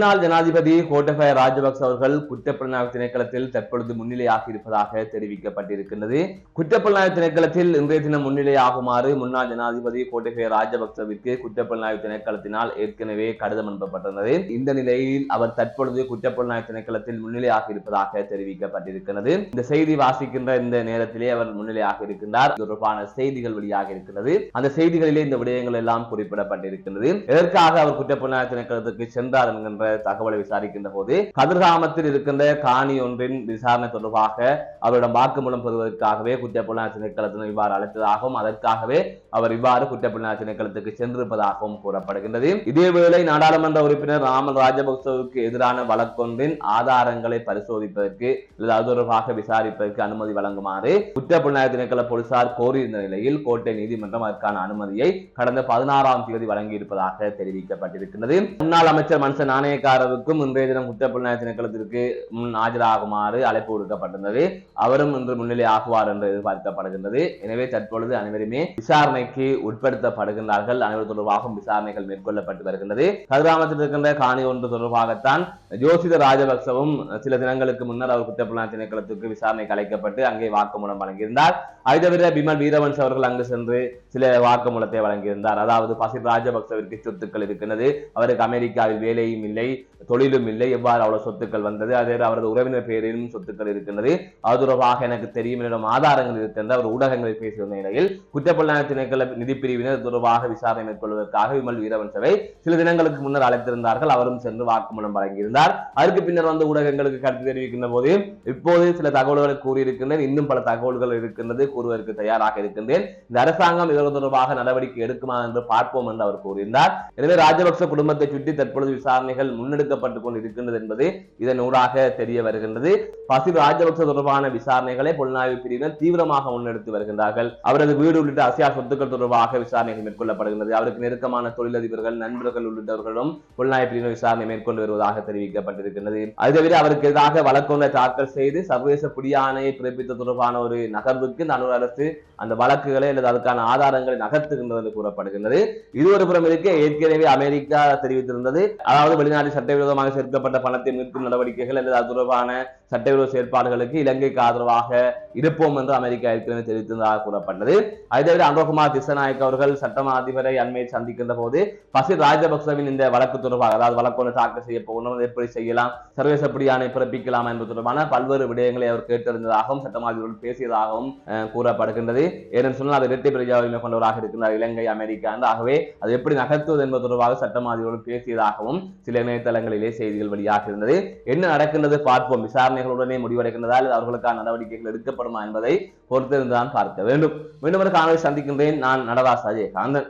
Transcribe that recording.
முன்னாள் ஜனாதிபதி கோட்டபய ராஜபக்ச அவர்கள் குற்றப்புலனாய்வு திணைக்களத்தில் தற்பொழுது முன்னிலையாக இருப்பதாக தெரிவிக்கப்பட்டிருக்கின்றது. குற்றப்புலனாய்வு திணைக்களத்தில் இன்றைய தினம் முன்னிலையாகுமாறு முன்னாள் ஜனாதிபதி கோட்டபய ராஜபக்சவிற்கு குற்றப்புலனாய்வு திணைக்களத்தினால் ஏற்கனவே கடிதம் அனுப்பப்பட்டிருந்தது. இந்த நிலையில் அவர் தற்பொழுது குற்றப்புலனாய்வு திணைக்களத்தில் முன்னிலையாக இருப்பதாக தெரிவிக்கப்பட்டிருக்கிறது இந்த செய்தி வாசிக்கின்ற இந்த நேரத்திலே அவர் முன்னிலையாக இருக்கின்றார். தொடர்பான செய்திகள் வெளியாக இருக்கிறது அந்த செய்திகளிலே இந்த விடயங்கள் எல்லாம் குறிப்பிடப்பட்டிருக்கிறது எதற்காக அவர் குற்றப்புலனாய்வு திணைக்களத்துக்கு சென்றார் என்கின்ற தகவலை விசாரிக்கின்ற போது கதிர்காமத்தில் இருக்கின்ற காணி ஒன்றின் விசாரணை தொடர்பாக அவரிடம் வாக்குமூலம் பெறுவதற்காகவே குற்றப்புலனாய்வு திணைக்களத்தினர் இவ்வாறு அழைத்ததாகவும் அதற்காகவே அவர் இவ்வாறு குற்றப்புலனாய்வு திணைக்களத்துக்கு சென்றிருப்பதாகவும் கூறப்படுகின்றது. இதேவேளை நாடாளுமன்ற உறுப்பினர் ராமன் ராஜபக்சவுக்கு எதிரான வழக்கொன்றின் ஆதாரங்களை பரிசோதிப்பதற்கு அல்லது அது தொடர்பாக விசாரிப்பதற்கு அனுமதி வழங்குமாறு குற்றப்புலனாய்வு திணைக்கள போலீசார் கோரியிருந்த நிலையில் கோட்டை நீதிமன்றம் அதற்கான அனுமதியை கடந்த பதினாறாம் தேதி வழங்கியிருப்பதாக தெரிவிக்கப்பட்டிருக்கிறது முன்னாள் அமைச்சர் மன்ச நாணயக்காரருக்கும் இன்றைய தினம் குற்றப்புலனாய்வு திணைக்களத்திற்கு முன் ஆஜராகுமாறு அழைப்பு விடுக்கப்பட்டிருந்தது. அவரும் இன்று முன்னிலை ஆகுவார் என்று எதிர்பார்க்கப்படுகின்றது. எனவே தற்பொழுது அனைவருமே விசாரணைக்கு உட்படுத்தப்படுகின்றார்கள். அனைவர் தொடர்பாகவும் விசாரணைகள் மேற்கொள்ளப்பட்டு வருகின்றது. கதிராமத்தில் இருக்கின்ற காணி ஒன்று தொடர்பாகத்தான் ஜோசித ராஜபக்சவும் சில தினங்களுக்கு முன்னர் அவர் குற்றப்புலனாய்வு திணைக்களத்துக்கு விசாரணை அழைக்கப்பட்டு அங்கே வாக்குமூலம் வழங்கியிருந்தார். அதை தவிர பிமல் வீரவன்ஸ் அவர்கள் அங்கு சென்று சில வாக்குமூலத்தை வழங்கியிருந்தார். அதாவது பசில் ராஜபக்சவிற்கு சொத்துக்கள் இருக்கின்றது. அவருக்கு அமெரிக்காவில் வேலையும் இல்லை. இல்லை தொழிலும் இல்லை. எவ்வாறு அவ்வளவு சொத்துக்கள் வந்தது? அதே அவரது உறவினர் பெயரிலும் சொத்துக்கள் இருக்கின்றது. அதுரவாக எனக்கு தெரியும். என்னிடம் ஆதாரங்கள் இருக்கின்ற அவர் ஊடகங்களில் பேசியிருந்த நிலையில் குற்றப்புலனாய்வு திணைக்கள நிதி பிரிவினர் தொடர்பாக விசாரணை மேற்கொள்வதற்காக விமல் வீரவன் சபை சில தினங்களுக்கு முன்னர் அழைத்திருந்தார்கள். அவரும் சென்று வாக்குமூலம் வழங்கியிருந்தார். அதற்கு பின்னர் வந்து ஊடகங்களுக்கு கருத்து தெரிவிக்கின்ற போது இப்போது சில தகவல்களை கூறியிருக்கின்றேன். இன்னும் பல தகவல்கள் இருக்கின்றது. கூறுவதற்கு தயாராக இருக்கின்றேன். இந்த அரசாங்கம் இதற்கு தொடர்பாக நடவடிக்கை எடுக்குமா என்று பார்ப்போம் என்று அவர் கூறியிருந்தார். எனவே ராஜபக்ச குடும்பத்தை சுற்றி தற்பொழுது விசாரணைகள் முன்னெடுக்கப்பட்டுக் கொண்டு இருக்கின்றது என்பது இதன் ஊடாக தெரிய வருகின்றது. பசில் ராஜபக்ச தொடர்பான விசாரணைகளை புலனாய்வு பிரிவினர் தீவிரமாக முன்னெடுத்து வருகின்றார்கள். அவரது வீடு உள்ளிட்ட அசியா சொத்துக்கள் தொடர்பாக விசாரணைகள் மேற்கொள்ளப்படுகின்றது. அவருக்கு நெருக்கமான தொழிலதிபர்கள் நண்பர்கள் உள்ளிட்டவர்களும் புலனாய்வு பிரிவினர் விசாரணை மேற்கொண்டு வருவதாக தெரிவிக்கப்பட்டிருக்கின்றது. அது தவிர அவருக்கு எதிராக வழக்கொன்றை தாக்கல் செய்து சர்வதேச புடியாணையை பிறப்பித்த தொடர்பான ஒரு நகர்வுக்கு இந்த அனுர் அரசு அந்த வழக்குகளை அல்லது அதற்கான ஆதாரங்களை நகர்த்துகின்றது என்று கூறப்படுகின்றது. இது ஒரு புறம் இருக்க. ஏற்கனவே அமெரிக்கா தெரிவித்திருந்தது. அதாவது வெளிநாட்டு சட்டவிரோதமாக சேர்க்கப்பட்ட பணத்தை மீட்கும் நடவடிக்கைகள் அல்லது அது தொடர்பான சட்டவிரோத செயற்பாடுகளுக்கு இலங்கைக்கு ஆதரவாக இருப்போம் என்று அமெரிக்கா ஏற்கனவே தெரிவித்ததாக கூறப்பட்டது. அதை தவிர அனுரகுமார் திசநாயக் அவர்கள் சட்டமா அதிபரை அண்மையில் சந்திக்கின்ற போது பசில் ராஜபக்சவின் இந்த வழக்கு தொடர்பாக அதாவது வழக்கு ஒன்று தாக்கல் செய்ய போகணும் எப்படி செய்யலாம் சர்வதேச பிடியாணை பிறப்பிக்கலாம் என்பது தொடர்பான பல்வேறு விடயங்களை அவர் கேட்டறிந்ததாகவும் சட்டமா அதிபர்கள் பேசியதாகவும் கூறப்படுகின்றது. ஏனென்று சொன்னால் அது இரட்டை பிரஜாவுரிமை கொண்டவராக இருக்கின்றார் இலங்கை அமெரிக்கா. என்று ஆகவே அது எப்படி நகர்த்துவது என்பது தொடர்பாக சட்டமா அதிபர்கள் பேசியதாகவும் சில இணையதளங்களிலே செய்திகள் வெளியாக இருந்தது. என்ன நடக்கின்றது பார்ப்போம். விசாரணைகளுடனே முடிவடைகின்றதால் அவர்களுக்கான நடவடிக்கைகள் எடுக்கப்படுமா என்பதை பொறுத்திருந்துதான் பார்க்க வேண்டும். மீண்டும் ஒரு காணொலி சந்திக்கின்றேன். நான் நடராஜ் அஜயகாந்தன்.